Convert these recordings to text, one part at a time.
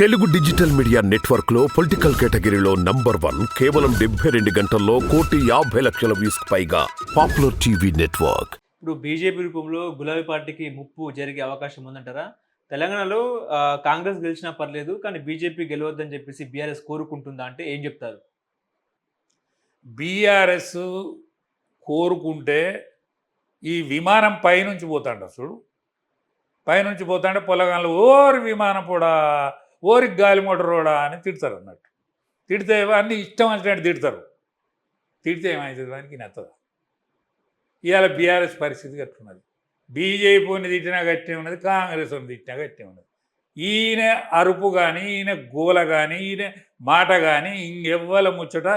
Telugu digital media నెట్వర్క్లో political కేటగిరీలో number one కేవలం డెబ్బై రెండు గంటల్లో కోటి యాభై లక్షల వ్యూస్ పైగా పాపులర్ టీవీ నెట్వర్క్. ఇప్పుడు బీజేపీ రూపంలో గులాబీ పార్టీకి ముప్పు జరిగే అవకాశం ఉందంటారా? తెలంగాణలో కాంగ్రెస్ గెలిచినా పర్లేదు కానీ బీజేపీ గెలవద్దని చెప్పేసి బీఆర్ఎస్ కోరుకుంటుందా అంటే ఏం చెప్తారు? బీఆర్ఎస్ కోరుకుంటే ఈ విమానం పైనుంచి పోతాండ చూడు. పైనుంచి పోతాంటే పొలగాళ్ళు ఓరి విమానం కూడా ఓరికి గాలి మోటరోడా అని తిడతారు అన్నట్టు. తిడితే అన్ని ఇష్టం వచ్చినట్టు తిడతారు. తిడితే ఏమవుతుంది వానికి? నచ్చదు. ఇవాళ బీఆర్ఎస్ పరిస్థితి కట్టున్నది బీజేపీని తిట్టినా గట్టే ఉన్నది కాంగ్రెస్ తిట్టినా గట్టే ఉన్నది. ఈయన అరుపు కానీ ఈయన గోల కానీ ఈయన మాట కానీ ఇంకెవ్వల ముచ్చట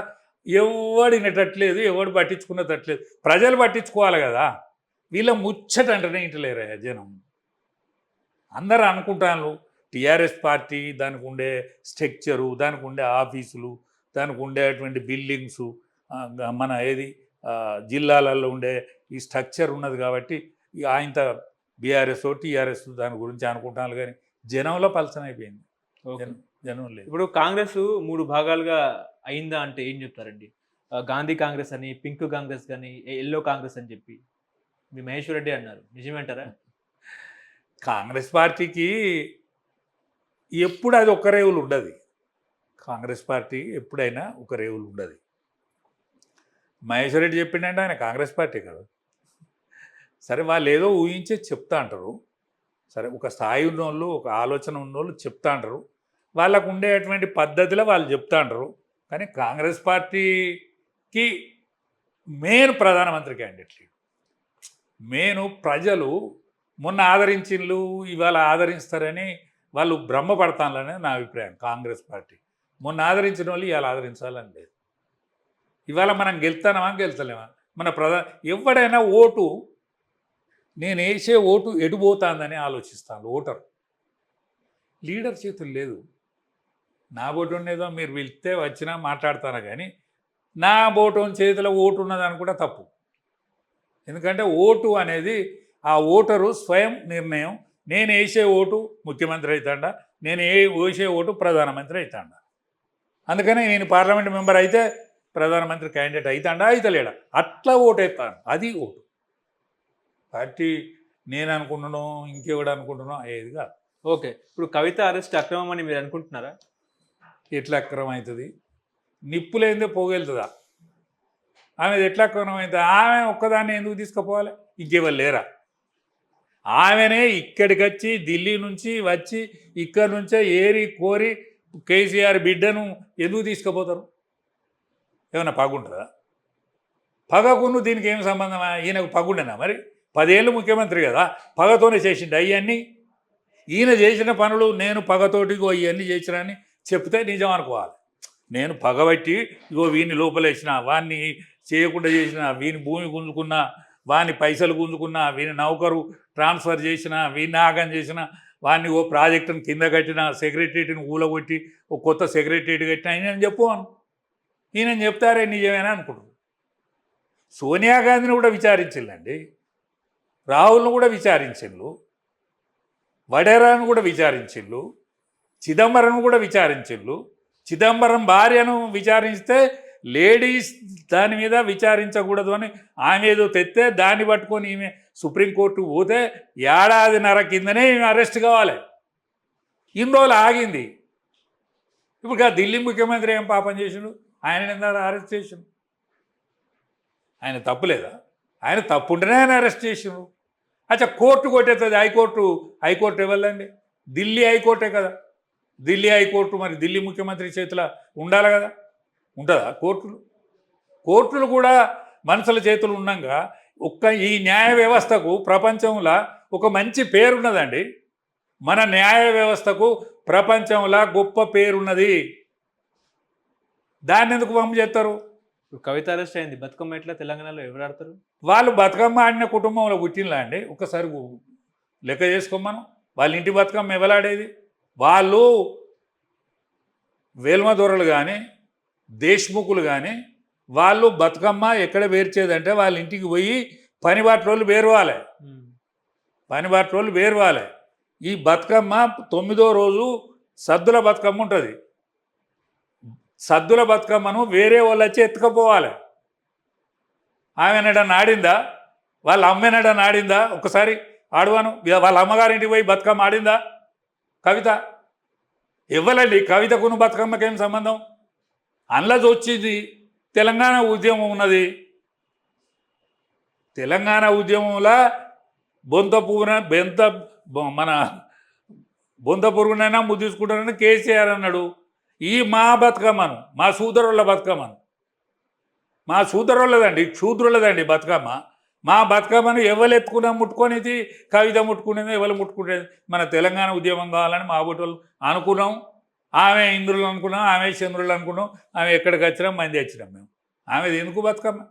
ఎవడు వినటట్లేదు ఎవడు పట్టించుకున్నట్లేదు ప్రజలు పట్టించుకోవాలి కదా. వీళ్ళ ముచ్చట అంటేనే ఇంటలేరా జనం. అందరూ అనుకుంటాను టీఆర్ఎస్ పార్టీ దానికి ఉండే స్ట్రక్చరు దానికి ఉండే ఆఫీసులు దానికి ఉండేటువంటి బిల్డింగ్సు మన ఏది జిల్లాలలో ఉండే ఈ స్ట్రక్చర్ ఉన్నది కాబట్టి ఈ ఆయనత బీఆర్ఎస్ టీఆర్ఎస్ దాని గురించి అనుకుంటాను కానీ జనంలో పలసన అయిపోయింది. జనం లేదు. ఇప్పుడు కాంగ్రెస్ మూడు భాగాలుగా అయిందా అంటే ఏం చెప్తారండి? గాంధీ కాంగ్రెస్ అని పింక్ కాంగ్రెస్ కానీ ఎల్లో కాంగ్రెస్ అని చెప్పి. మీ మహేశ్వర్ రెడ్డి అన్నారు. నిజమేంటారా? కాంగ్రెస్ పార్టీకి ఎప్పుడు అది ఒక రేవులు ఉండదు. కాంగ్రెస్ పార్టీ ఎప్పుడైనా ఒక రేవులు ఉండదు. మహేశ్వర్ రెడ్డి చెప్పిండంటే ఆయన కాంగ్రెస్ పార్టీ కదా. సరే వాళ్ళు ఏదో ఊహించే చెప్తా అంటారు. సరే ఒక స్థాయి ఉన్నోళ్ళు ఒక ఆలోచన ఉన్నోళ్ళు చెప్తా అంటారు. వాళ్ళకు ఉండేటువంటి పద్ధతిలో వాళ్ళు చెప్తా అంటారు. కానీ కాంగ్రెస్ పార్టీకి మెయిన్ ప్రధానమంత్రి క్యాండిడేట్ లేడు. మెయిన్ ప్రజలు మొన్న ఆదరించిళ్ళు ఇవాళ ఆదరిస్తారని వాళ్ళు భ్రమపడతానని నా అభిప్రాయం కాంగ్రెస్ పార్టీ. మొన్న ఆదరించిన వాళ్ళు ఇవాళ ఆదరించాలని లేదు. ఇవాళ మనం గెలుతానమా గెలుతలేమా మన ప్రధా ఎవడైనా ఓటు నేను వేసే ఓటు ఎడిపోతుందని ఆలోచిస్తాను ఓటర్. లీడర్ చేతులు లేదు. నా ఓటు ఉండేదో మీరు వెళ్తే వచ్చినా మాట్లాడతాను కానీ నా ఓటు చేతిలో ఓటు ఉన్నదని కూడా తప్పు. ఎందుకంటే ఓటు అనేది ఆ ఓటరు స్వయం నిర్ణయం నేను వేసే ఓటు ముఖ్యమంత్రి అవుతాడా నేను ఏ వేసే ఓటు ప్రధానమంత్రి అవుతాడా అందుకని నేను పార్లమెంట్ మెంబర్ అయితే ప్రధానమంత్రి క్యాండిడేట్ అవుతాడా అవుతలేడా అట్లా ఓటు వేస్తాను అది ఓటు. పార్టీ నేను అనుకుంటున్నాను ఇంకెవడు అనుకుంటున్నాను అయ్యేది కాదు. ఓకే. ఇప్పుడు కవిత అరెస్ట్ అక్రమం అని మీరు అనుకుంటున్నారా? ఎట్లా అక్రమం అవుతుంది నిప్పులేందే పోగెళ్తుందా? ఆమె ఎట్లా అక్రమం అవుతుంది ఆమె ఒక్కదాన్ని ఎందుకు తీసుకుపోవాలి? ఇంకెవరు లేరా? ఆమెనే ఇక్కడికి వచ్చి ఢిల్లీ నుంచి వచ్చి ఇక్కడ నుంచే ఏరి కోరి కేసీఆర్ బిడ్డను ఎందుకు తీసుకుపోతారు? ఏమైనా పగుంటుందా? పగకును దీనికి ఏం సంబంధమా ఈయనకు పగుండేనా మరి? పదేళ్ళు ముఖ్యమంత్రి కదా పగతోనే చేసిండు అవన్నీ ఈయన చేసిన పనులు నేను పగతోటిగో ఇవన్నీ చేసినని చెప్తే నిజం అనుకోవాలి. నేను పగబట్టి ఇగో వీని లోపలేసిన వాడిని చేయకుండా చేసిన వీని భూమి గుంజుకున్నా వాని పైసలు గుంజుకున్నా వీని నౌకరు ట్రాన్స్ఫర్ చేసినా వీని ఆగం చేసినా వాడిని ఓ ప్రాజెక్టును కింద కట్టిన సెక్రటరీని ఊలగొట్టి ఓ కొత్త సెక్రటరీ కట్టిన ఈయన చెప్పు అను ఈయన చెప్తారే నిజమేనా అనుకుంటుంది సోనియా గాంధీని కూడా విచారించిందండి రాహుల్ను కూడా విచారించిండ్రు వడేరాను కూడా విచారించిండ్రు చిదంబరం కూడా విచారించిండ్రు చిదంబరం భార్యను విచారిస్తే లేడీస్ దాని మీద విచారించకూడదు అని ఆమె ఏదో తెస్తే దాన్ని పట్టుకొని ఈమె సుప్రీంకోర్టు పోతే ఏడాదిన్నర కిందనే ఈమె అరెస్ట్ కావాలి. ఇన్ని రోజులు ఆగింది. ఇప్పుడు ఢిల్లీ ముఖ్యమంత్రి ఏం పాపం చేసిండు? ఆయన ఎందుకు అరెస్ట్ చేసిండు? ఆయన తప్పులేదా ఆయన తప్పుంటేనే ఆయన అరెస్ట్ చేసిండు. అచ్చా కోర్టు కొట్టేస్తుంది హైకోర్టు. హైకోర్టు ఇవ్వాలండి ఢిల్లీ హైకోర్టే కదా. ఢిల్లీ హైకోర్టు మరి ఢిల్లీ ముఖ్యమంత్రి చేతిలో ఉండాలి కదా. ఉంటుందా? కోర్టులు? కోర్టులు కూడా మనుషుల చేతులు ఉన్నాగా ఒక్క ఈ న్యాయ వ్యవస్థకు ప్రపంచంలో ఒక మంచి పేరున్నదండి. మన న్యాయ వ్యవస్థకు ప్రపంచంలో గొప్ప పేరున్నది. దాన్ని ఎందుకు పంపు చేస్తారు కవిత అరెస్ట్ అయింది. బతుకమ్మ ఎట్లా? తెలంగాణలో ఎవరు ఆడతారు? వాళ్ళు బతుకమ్మ ఆడిన కుటుంబంలో పుట్టినలా అండి? ఒకసారి లెక్క చేసుకోమను వాళ్ళ ఇంటి బతుకమ్మ ఎవలాడేది? వాళ్ళు వేల్మ దొరలు కానీ దేశ్ముఖులు కానీ వాళ్ళు బతుకమ్మ ఎక్కడ వేర్చేదంటే వాళ్ళ ఇంటికి పోయి పని వేరువాలే. వేరువాలి ఉమ్. పని వేరువాలి. ఈ బతుకమ్మ తొమ్మిదో రోజు సద్దుల బతుకమ్మ ఉంటుంది. సద్దుల బతుకమ్మను వేరే వాళ్ళు వచ్చి ఎత్తుకపోవాలి. ఆమె నాడిందా? ఆడిందా వాళ్ళ అమ్మనడ నాడిందా? ఆడిందా ఒకసారి ఆడువాను వాళ్ళ అమ్మగారింటికి పోయి బతుకమ్మ ఆడిందా? కవిత ఇవ్వలండి కవితకును బతుకమ్మకేం సంబంధం? అందులో వచ్చింది తెలంగాణ ఉద్యమం ఉన్నది. తెలంగాణ ఉద్యమంలో బొంత పువ్వున బెంత మన బొంత పురుగునైనా ముద్దించుకుంటానని కేసీఆర్ అన్నాడు. ఈ మా బతుకమ్మను మా సూదరుల బతుకమ్మను. మా సూదరులదండి క్షూద్రులదండి బతుకమ్మ. మా బతుకమ్మను ఎవరు ఎత్తుకున్నా ముట్టుకునేది కవిత ముట్టుకునేది ఎవరు ముట్టుకునేది మన తెలంగాణ ఉద్యమం కావాలని మా బుట్టలు అనుకున్నాం. ఆమె ఇంద్రులు అనుకున్నాం ఆమె చంద్రులు అనుకున్నాం ఆమె ఎక్కడికి వచ్చినాం మంది వచ్చినాం మేము. ఆమెది ఎందుకు బతుకమ్మ?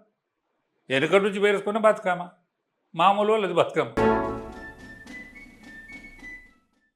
వెనుక నుంచి పేరుసుకున్న బతుకమ్మ. మామూలు వాళ్ళది బతుకమ్మ.